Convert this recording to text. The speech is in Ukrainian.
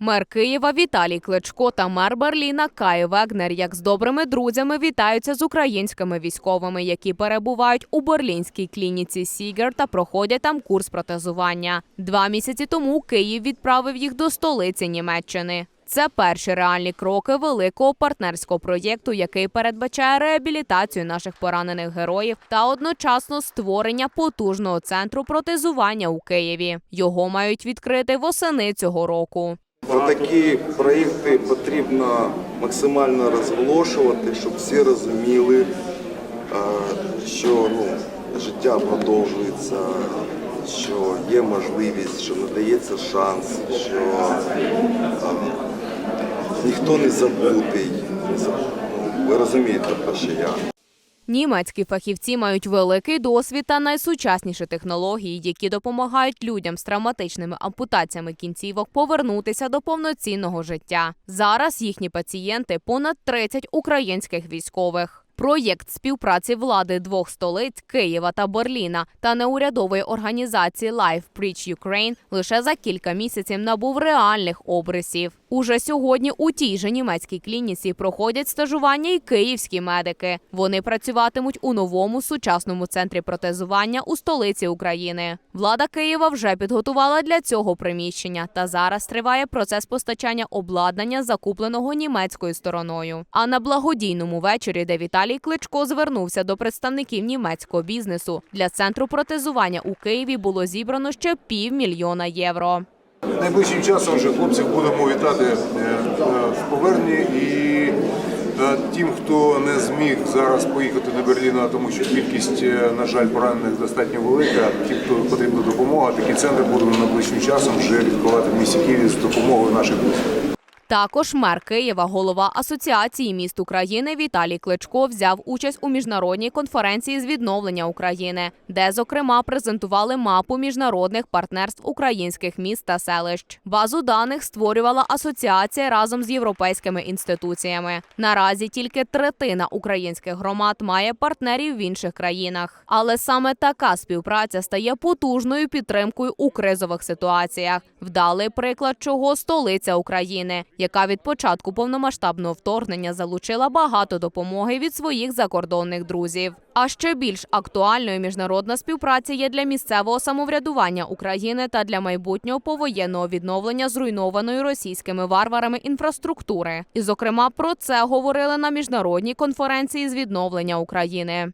Мер Києва Віталій Кличко та мер Берліна Кай Вегнер як з добрими друзями вітаються з українськими військовими, які перебувають у берлінській клініці Сігер та проходять там курс протезування. Два місяці тому Київ відправив їх до столиці Німеччини. Це перші реальні кроки великого партнерського проєкту, який передбачає реабілітацію наших поранених героїв та одночасно створення потужного центру протезування у Києві. Його мають відкрити восени цього року. Про такі проєкти потрібно максимально розголошувати, щоб всі розуміли, е, що ну, життя продовжується, що є можливість, що надається шанс, що е, ніхто не забутий. Ну, Ви розумієте, про що я. Німецькі фахівці мають великий досвід та найсучасніші технології, які допомагають людям з травматичними ампутаціями кінцівок повернутися до повноцінного життя. Зараз їхні пацієнти понад 30 українських військових. Проєкт співпраці влади двох столиць Києва та Берліна та неурядової організації Life Preach Ukraine лише за кілька місяців набув реальних обрисів. Уже сьогодні у тій же німецькій клініці проходять стажування і київські медики. Вони працюватимуть у новому сучасному центрі протезування у столиці України. Влада Києва вже підготувала для цього приміщення, та зараз триває процес постачання обладнання, закупленого німецькою стороною. А на благодійному вечорі, де Віталій Кличко звернувся до представників німецького бізнесу, для центру протезування у Києві було зібрано ще півмільйона євро. Найближчим часом вже хлопців будемо вітати е, е, в поверненні і е, тим, хто не зміг зараз поїхати до Берліна, тому що кількість, на жаль, поранених достатньо велика. Ті, хто потрібна допомога, такі центри будемо найближчим часом вже відкривати в місті Києві з допомогою наших друзів. Також мер Києва, голова Асоціації міст України Віталій Кличко взяв участь у міжнародній конференції з відновлення України, де зокрема презентували мапу міжнародних партнерств українських міст та селищ. Базу даних створювала асоціація разом з європейськими інституціями. Наразі тільки третина українських громад має партнерів в інших країнах. Але саме така співпраця стає потужною підтримкою у кризових ситуаціях. Вдалий приклад, чого столиця України, яка від початку повномасштабного вторгнення залучила багато допомоги від своїх закордонних друзів. А ще більш актуальною міжнародна співпраця є для місцевого самоврядування України та для майбутнього повоєнного відновлення зруйнованої російськими варварами інфраструктури. І, зокрема, про це говорили на міжнародній конференції з відновлення України.